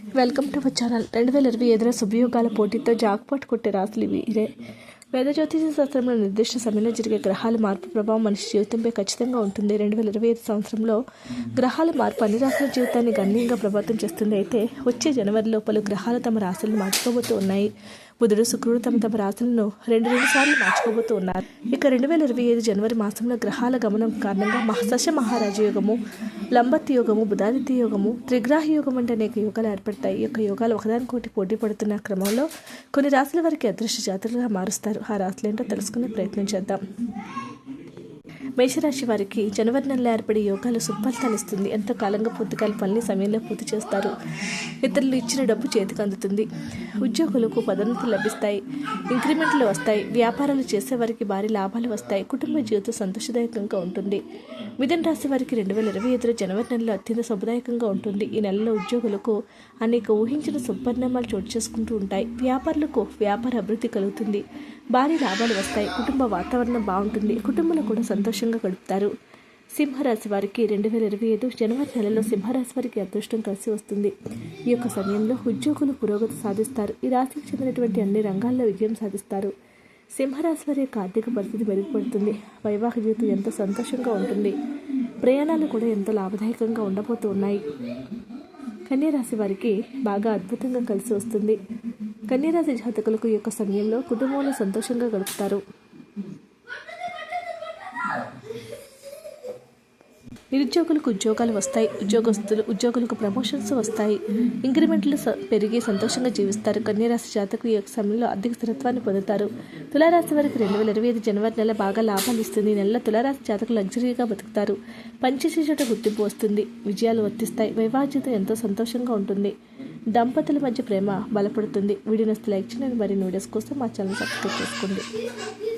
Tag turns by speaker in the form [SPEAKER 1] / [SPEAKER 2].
[SPEAKER 1] Welcome to my channel. రెండు వేల ఇరవై ఐదులో శుభయోగాల పోటీతో జాక్పాట్ కొట్టే రాసులు ఇవి ఇదే వేద జ్యోతిష శాస్త్రంలో నిర్దిష్ట సమయంలో జరిగే గ్రహాల మార్పు ప్రభావం మనిషి జీవితంపై ఖచ్చితంగా ఉంటుంది. రెండు వేల ఇరవై ఐదు సంవత్సరంలో గ్రహాల మార్పు అన్ని రాసుల జీవితాన్ని గణనీయంగా ప్రభావితం చేస్తుంది. అయితే వచ్చే జనవరిలో పలు గ్రహాలు తమ రాశులను మార్చుకోబోతూ ఉన్నాయి. బుధుడు శుక్రుడు తమ తమ రాశులను రెండు రెండు సార్లు మార్చుకోబోతూ ఉన్నారు. ఇక రెండు వేల ఇరవై ఐదు జనవరి మాసంలో గ్రహాల గమనం కారణంగా మహసశ మహారాజ యోగము లంబత్తి యోగము బుధాదిత్య యోగము త్రిగ్రాహ యోగం అంటే అనేక యోగాలు ఏర్పడతాయి. ఈ యొక్క యోగాలు ఒకదానికోటి పోటీ పడుతున్న క్రమంలో కొన్ని రాశుల వారికి అదృష్ట జాతరగా మారుస్తారు. ఆ రాశులు ఏంటో తెలుసుకునే ప్రయత్నం చేద్దాం. మేషరాశి వారికి జనవరి నెలలో ఏర్పడే యోగాలు సుఫలితాలు ఇస్తుంది. ఎంతో కాలంగా పూర్తికాల పనులు సమయంలో పూర్తి చేస్తారు. ఇతరులు ఇచ్చిన డబ్బు చేతికి అందుతుంది. ఉద్యోగులకు పదోన్నతులు లభిస్తాయి. ఇంక్రిమెంట్లు వస్తాయి. వ్యాపారాలు చేసే వారికి భారీ లాభాలు వస్తాయి. కుటుంబ జీవితం సంతోషదాయకంగా ఉంటుంది. మిథున రాశి వారికి రెండు వేల ఇరవై ఐదులో జనవరి నెలలో అత్యంత శుభదాయకంగా ఉంటుంది. ఈ నెలలో ఉద్యోగులకు అనేక ఊహించిన సుపరిణామాలు చోటు చేసుకుంటూ ఉంటాయి. వ్యాపారులకు వ్యాపార అభివృద్ధి కలుగుతుంది. భారీ లాభాలు వస్తాయి. కుటుంబ వాతావరణం బాగుంటుంది. కుటుంబంలో కూడా సంతోషంగా గడుపుతారు. సింహరాశి వారికి రెండు వేల ఇరవై ఐదు జనవరి నెలలో సింహరాశి వారికి అదృష్టం కలిసి వస్తుంది. ఈ యొక్క సమయంలో ఉద్యోగులు పురోగతి సాధిస్తారు. ఈ రాశికి చెందినటువంటి అన్ని రంగాల్లో విజయం సాధిస్తారు. సింహరాశి వారి యొక్క ఆర్థిక పరిస్థితి మెరుగుపడుతుంది. వైవాహిక జీవితం ఎంతో సంతోషంగా ఉంటుంది. ప్రయాణాలు కూడా ఎంతో లాభదాయకంగా ఉండబోతూ ఉన్నాయి. కన్యరాశి వారికి బాగా అద్భుతంగా కలిసి వస్తుంది. కన్యరాశి జాతకులకు ఈ యొక్క సమయంలో కుటుంబంలో సంతోషంగా గడుపుతారు. నిరుద్యోగులకు ఉద్యోగాలు వస్తాయి. ఉద్యోగస్తులు ఉద్యోగులకు ప్రమోషన్స్ వస్తాయి. ఇంక్రిమెంట్లు పెరిగి సంతోషంగా జీవిస్తారు. కన్యరాశి జాతకు ఈ యొక్క సమయంలో ఆర్థిక స్థిరత్వాన్ని పొందుతారు. తులారాశి వారికి రెండు వేల ఇరవై ఐదు జనవరి నెల బాగా లాభాలు ఇస్తుంది. ఈ నెలలో తులారాశి జాతకు లగ్జరీగా బతుకుతారు. పనిచేసే గుర్తింపు వస్తుంది. విజయాలు వర్తిస్తాయి. వైవాహిక ఎంతో సంతోషంగా ఉంటుంది. దంపతుల మధ్య ప్రేమ బలపడుతుంది. వీడియో నస్తే లైక్ చేయండి. మరి వీడియోస్ కోసం మా ఛానల్ సబ్స్క్రైబ్ చేసుకోండి.